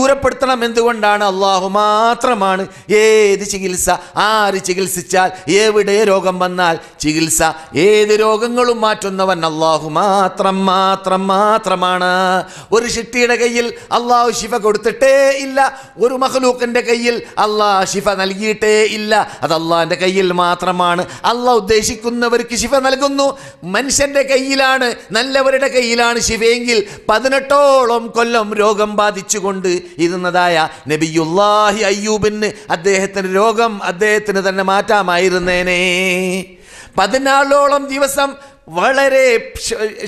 ദൂരപ്പെടുത്തണം എന്തുകൊണ്ടാണ്? അള്ളാഹു മാത്രമാണ്. ഏത് ചികിത്സ ആര് ചികിത്സിച്ചാൽ എവിടെ രോഗം വന്നാൽ ചികിത്സ ഏത് രോഗങ്ങളും മാറ്റുന്നവൻ അള്ളാഹു മാത്രം മാത്രം മാത്രമാണ്. ഒരു ഷിട്ടിയുടെ കയ്യിൽ അള്ളാഹു ശിഫ കൊടുത്തിട്ടേ ഇല്ല. ഒരു മഹലൂക്കിന്റെ കയ്യിൽ അള്ളാഹ് ശിഫ നൽകിയിട്ടേ ഇല്ല. അത് അള്ളാഹിന്റെ കയ്യിൽ മാത്രമാണ്. അള്ളാഹ് ഉദ്ദേശിക്കുന്നവർക്ക് ശിഫ നൽകുന്നു. മനുഷ്യന്റെ കയ്യിലാണ് നല്ലവരുടെ കയ്യിലാണ് ശിവയെങ്കിൽ പതിനെട്ടോളം കൊല്ലം രോഗം ബാധിച്ചുകൊണ്ട് ഇരുന്നതായ നബിയുല്ലാഹി അയ്യൂബിന് അദ്ദേഹത്തിന്റെ രോഗം അദ്ദേഹത്തിന് തന്നെ മാറ്റാമായിരുന്നേനെ. പതിനാലോളം ദിവസം വളരെ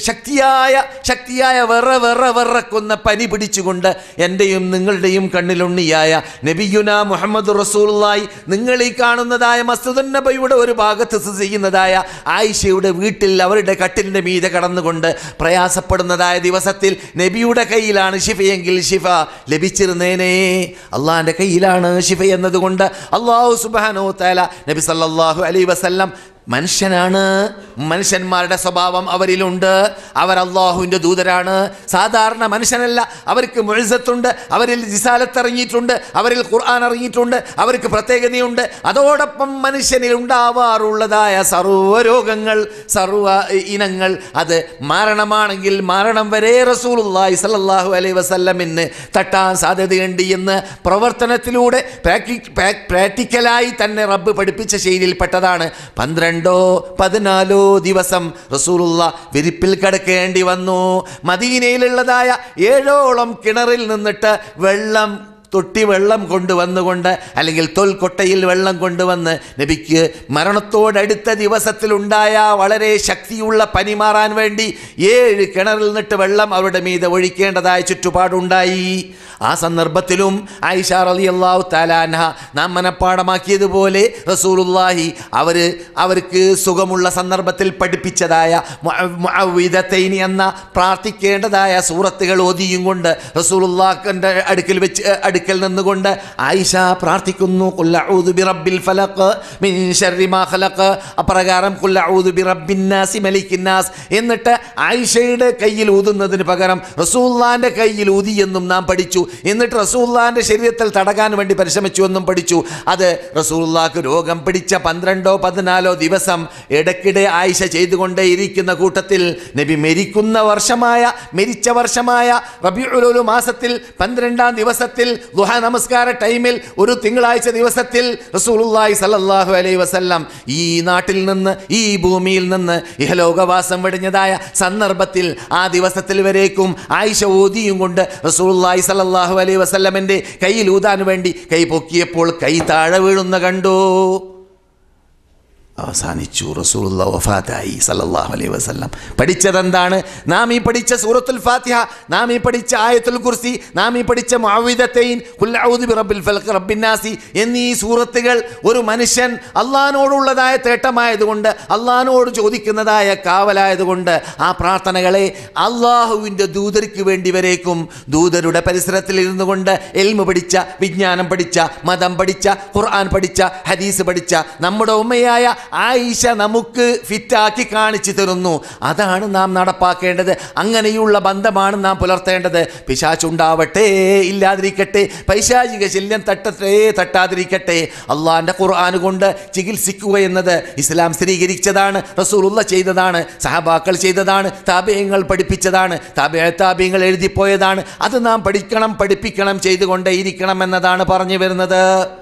ശക്തിയായ ശക്തിയായ വെറ വെറ വെറക്കുന്ന പനി പിടിച്ചുകൊണ്ട് എന്റെയും നിങ്ങളുടെയും കണ്ണിലുണ്ണിയായ നബിയുന മുഹമ്മദ് റസൂലായി നിങ്ങൾ ഈ കാണുന്നതായ മസ്തുദൻ നബയുടെ ഒരു ഭാഗത്ത് സ്ഥിതി ചെയ്യുന്നതായ ആയിഷയുടെ വീട്ടിൽ അവരുടെ കട്ടിലിന്റെ മീതെ കടന്നുകൊണ്ട് പ്രയാസപ്പെടുന്നതായ ദിവസത്തിൽ നബിയുടെ കയ്യിലാണ് ശിഫയെങ്കിൽ ശിഫ ലഭിച്ചിരുന്നേനേ. അള്ളാഹിന്റെ കയ്യിലാണ് ശിഫ എന്നതുകൊണ്ട് അള്ളാഹു സുബാനോ തല നബി സല്ലാഹു അലൈ വസല്ലം മനുഷ്യനാണ്. മനുഷ്യന്മാരുടെ സ്വഭാവം അവരിലുണ്ട്. അവർ അള്ളാഹുവിന്റെ ദൂതരാണ്. സാധാരണ മനുഷ്യനല്ല. അവർക്ക് മുഴുസത്തുണ്ട് അവരിൽ ജിസാലത്ത് ഇറങ്ങിയിട്ടുണ്ട് അവരിൽ ഖുർആൻ ഇറങ്ങിയിട്ടുണ്ട് അവർക്ക് പ്രത്യേകതയുണ്ട്. അതോടൊപ്പം മനുഷ്യനിൽ ഉണ്ടാവാറുള്ളതായ സർവ രോഗങ്ങൾ സർവ ഇനങ്ങൾ അത് മരണമാണെങ്കിൽ മരണം വരെ റസൂലുള്ളാഹി സ്വല്ലല്ലാഹു അലൈഹി വസല്ലമിന് തട്ടാൻ സാധ്യതയുണ്ട് എന്ന് പ്രവർത്തനത്തിലൂടെ പ്രാക്ടി പ്രാക്ടിക്കലായി തന്നെ റബ്ബ് പഠിപ്പിച്ച ശൈലിയിൽപ്പെട്ടതാണ് പന്ത്രണ്ടോ പതിനാലോ ദിവസം റസൂലുള്ള വിരിപ്പിൽ കിടക്കേണ്ടി വന്നു. മദീനയിലുള്ളതായ ഏഴോളം കിണറിൽ നിന്നിട്ട് വെള്ളം തൊട്ടി വെള്ളം കൊണ്ടുവന്നുകൊണ്ട് അല്ലെങ്കിൽ തൊൽക്കൊട്ടയിൽ വെള്ളം കൊണ്ടുവന്ന് നബിക്ക് മരണത്തോടടുത്ത ദിവസത്തിലുണ്ടായ വളരെ ശക്തിയുള്ള പനി മാറാൻ വേണ്ടി ഏഴ് കിണറിൽ നിന്നിട്ട് വെള്ളം അവരുടെ മീതെ ഒഴിക്കേണ്ടതായ ചുറ്റുപാടുണ്ടായി. ആ സന്ദർഭത്തിലും ആയിഷ റലി അള്ളാഹു താലാൻഹ നാം മനഃപ്പാടമാക്കിയതുപോലെ റസൂലുല്ലാഹി അവർ അവർക്ക് സുഖമുള്ള സന്ദർഭത്തിൽ പഠിപ്പിച്ചതായ മുഅവ്വിദത്തൈനി എന്ന പ്രാർത്ഥിക്കേണ്ടതായ സൂറത്തുകൾ ഓതിയും കൊണ്ട് റസൂലുല്ലാഖിന്റെ അടുക്കൽ വെച്ച് അടുക്കൽ നിന്നുകൊണ്ട് ആയിഷ പ്രാർത്ഥിക്കുന്നു. ഫലഖ് മിൻ മാ ഖലഖ് അപ്രകാരം നാസ് എന്നിട്ട് ആയിഷയുടെ കയ്യിൽ ഊതുന്നതിന് പകരം റസൂല്ലാന്റെ കയ്യിൽ ഊതി എന്നും നാം പഠിച്ചു. എന്നിട്ട് റസൂല്ലാന്റെ ശരീരത്തിൽ തടകാൻ വേണ്ടി പരിശ്രമിച്ചു എന്നും പഠിച്ചു. അത് റസൂല്ലാക്ക് രോഗം പിടിച്ച പന്ത്രണ്ടോ പതിനാലോ ദിവസം ഇടയ്ക്കിടെ ആയിഷ ചെയ്തുകൊണ്ടേയിരിക്കുന്ന കൂട്ടത്തിൽ നബി മരിക്കുന്ന വർഷമായ മരിച്ച വർഷമായ റബിഉലുൽ മാസത്തിൽ പന്ത്രണ്ടാം ദിവസത്തിൽ ദുഹ നമസ്കാര ടൈമിൽ ഒരു തിങ്കളാഴ്ച ദിവസത്തിൽ റസൂലുള്ളാഹി സല്ലല്ലാഹു അലൈഹി വസല്ലം ഈ നാട്ടിൽ നിന്ന് ഈ ഭൂമിയിൽ നിന്ന് ഇഹലോകവാസം വെടിഞ്ഞതായ സന്ദർഭത്തിൽ ആ ദിവസത്തിൽ വരേക്കും ആയിഷ ഓതിയും കൊണ്ട് റസൂലുള്ളാഹി സല്ലല്ലാഹു അലൈഹി വസല്ലമിന്റെ കയ്യിൽ ഊതാൻ വേണ്ടി കൈ പൊക്കിയപ്പോൾ കൈ താഴെ വീഴുന്ന കണ്ടു. അവസാനിച്ചു. റസൂലുള്ള വഫാത്തായി സല്ലല്ലാഹു അലൈഹി വസ്ലം പഠിച്ചതെന്താണ്? നാം ഈ പഠിച്ച സൂറത്തുൽ ഫാത്തിഹ നാം ഈ പഠിച്ച ആയത്തുൽ കുർസി നാം ഈ പഠിച്ച മുഅവ്വിദത്തൈൻ ഖുൽ അഊദു ബിറബ്ബിൽ റബ്ബിന്നാസി എന്നീ സൂറത്തുകൾ ഒരു മനുഷ്യൻ അള്ളഹാനോടുള്ളതായ തേട്ടമായതുകൊണ്ട് അള്ളഹാനോട് ചോദിക്കുന്നതായ കാവലായതുകൊണ്ട് ആ പ്രാർത്ഥനകളെ അള്ളാഹുവിന്റെ ദൂതർക്ക് വേണ്ടി വരേക്കും ദൂതരുടെ പരിസരത്തിൽ ഇരുന്നു കൊണ്ട് എൽമ പഠിച്ച വിജ്ഞാനം പഠിച്ച മതം പഠിച്ച ഖുർആൻ പഠിച്ച ഹദീസ് പഠിച്ച നമ്മുടെ ഉമ്മയായ ആയിഷ നമുക്ക് ഫിറ്റാക്കി കാണിച്ചു തരുന്നു. അതാണ് നാം നടപ്പാക്കേണ്ടത്. അങ്ങനെയുള്ള ബന്ധമാണ് നാം പുലർത്തേണ്ടത്. പിശാച്ചുണ്ടാവട്ടെ ഇല്ലാതിരിക്കട്ടെ പൈശാചിക ശല്യം തട്ടത്തേ തട്ടാതിരിക്കട്ടെ. അള്ളാഹിന്റെ ഖുർആൻ കൊണ്ട് ചികിത്സിക്കുക എന്നത് ഇസ്ലാം സ്ഥിരീകരിച്ചതാണ് റസൂലുള്ള ചെയ്തതാണ് സഹബാക്കൾ ചെയ്തതാണ് താപയങ്ങൾ പഠിപ്പിച്ചതാണ് താപയ താപയങ്ങൾ എഴുതിപ്പോയതാണ്. അത് നാം പഠിക്കണം പഠിപ്പിക്കണം ചെയ്തുകൊണ്ടേ ഇരിക്കണം എന്നതാണ് പറഞ്ഞു വരുന്നത്.